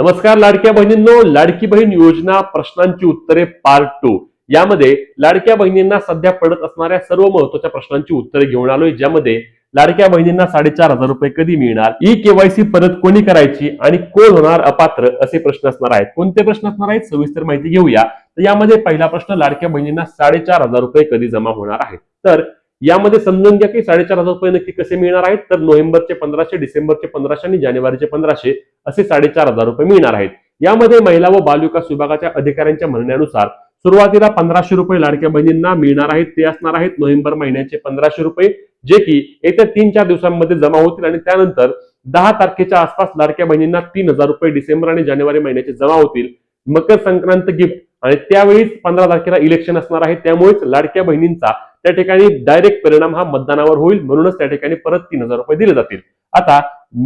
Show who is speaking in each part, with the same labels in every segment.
Speaker 1: नमस्कार लाडक्या बहिणींनो. लाडकी बहीण योजना प्रश्नांची उत्तरे पार्ट टू यामध्ये लाडक्या बहिणींना सध्या पडत असणाऱ्या सर्व महत्त्वाच्या प्रश्नांची उत्तरे घेऊन आलोय ज्यामध्ये लाडक्या बहिणींना साडेचार हजार रुपये कधी मिळणार? ई केवायसी परत कोणी करायची आणि कोण होणार अपात्र? असे प्रश्न असणार आहेत. कोणते प्रश्न असणार आहेत? सविस्तर माहिती घेऊया. तर यामध्ये पहिला प्रश्न लाडक्या बहिणींना साडेचार हजार रुपये कधी जमा होणार आहेत? तर यामध्ये समजून घ्या की साडेचार हजार रुपये नक्की कसे मिळणार आहेत? तर नोव्हेंबरचे पंधराशे डिसेंबरचे पंधराशे आणि जानेवारीचे पंधराशे असे साडेचार हजार रुपये मिळणार आहेत. यामध्ये महिला व बालविकास विभागाच्या अधिकाऱ्यांच्या म्हणण्यानुसार सुरुवातीला पंधराशे रुपये लाडक्या बहिणींना मिळणार आहेत ते असणार आहेत नोव्हेंबर महिन्याचे पंधराशे रुपये जे की येत्या तीन चार दिवसांमध्ये जमा होतील आणि त्यानंतर दहा तारखेच्या आसपास लाडक्या बहिणींना तीन हजार रुपये डिसेंबर आणि जानेवारी महिन्याचे जमा होतील. मकर संक्रांत गिफ्ट आणि त्यावेळीच पंधरा तारखेला इलेक्शन असणार आहे. त्यामुळेच लाडक्या बहिणींचा त्या ठिकाणी डायरेक्ट परिणाम हा मतदानावर होईल. म्हणूनच त्या ठिकाणी परत तीन हजार रुपये दिले जातील. आता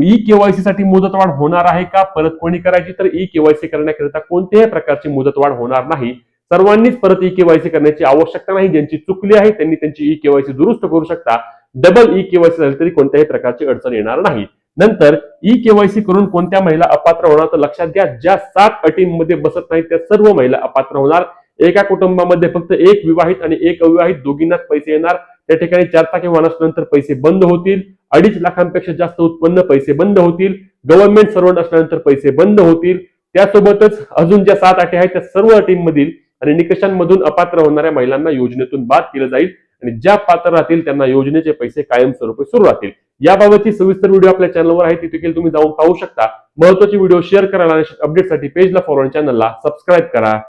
Speaker 1: ई केवायसी साठी मुदतवाढ होणार आहे का? परत कोणी करायची? तर ई केवायसी करण्याकरिता कोणत्याही प्रकारची मुदतवाढ होणार नाही. सर्वांनीच परत ई केवायसी करण्याची आवश्यकता नाही. ज्यांची चुकली आहे त्यांनी त्यांची ई केवायसी दुरुस्त करू शकता. डबल ई केवायसी झाली तरी कोणत्याही प्रकारची अडचण येणार नाही. नंतर ई केवायसी करून कोणत्या महिला अपात्र होणार? तर लक्षात घ्या ज्या सात अटींमध्ये बसत नाहीत त्या सर्व महिला अपात्र होणार. एका कुटुंबामध्ये फक्त एक विवाहित आणि एक अविवाहित दोघींनाच पैसे येणार. त्या ठिकाणी चार चाकी वाहनानंतर पैसे बंद होतील. अडीच लाखांपेक्षा जास्त उत्पन्न पैसे बंद होतील. गव्हर्नमेंट सर्वंट असल्यानंतर पैसे बंद होतील. त्यासोबतच अजून ज्या सात अटी आहेत त्या सर्व अटींमधील आणि निकषांमधून अपात्र होणाऱ्या महिलांना योजनेतून बाद केलं जाईल. आणि ज्या पात्र राहतील त्यांना योजनेचे पैसे कायमस्वरूपी सुरू राहतील. याबाबतची सविस्तर व्हिडिओ आपल्या चॅनलवर आहे. ती देखील तुम्ही जाऊन पाहू शकता. महत्वाची व्हिडिओ शेअर करा आणि अपडेटसाठी पेजला फॉलो चॅनलला सबस्क्राईब करा.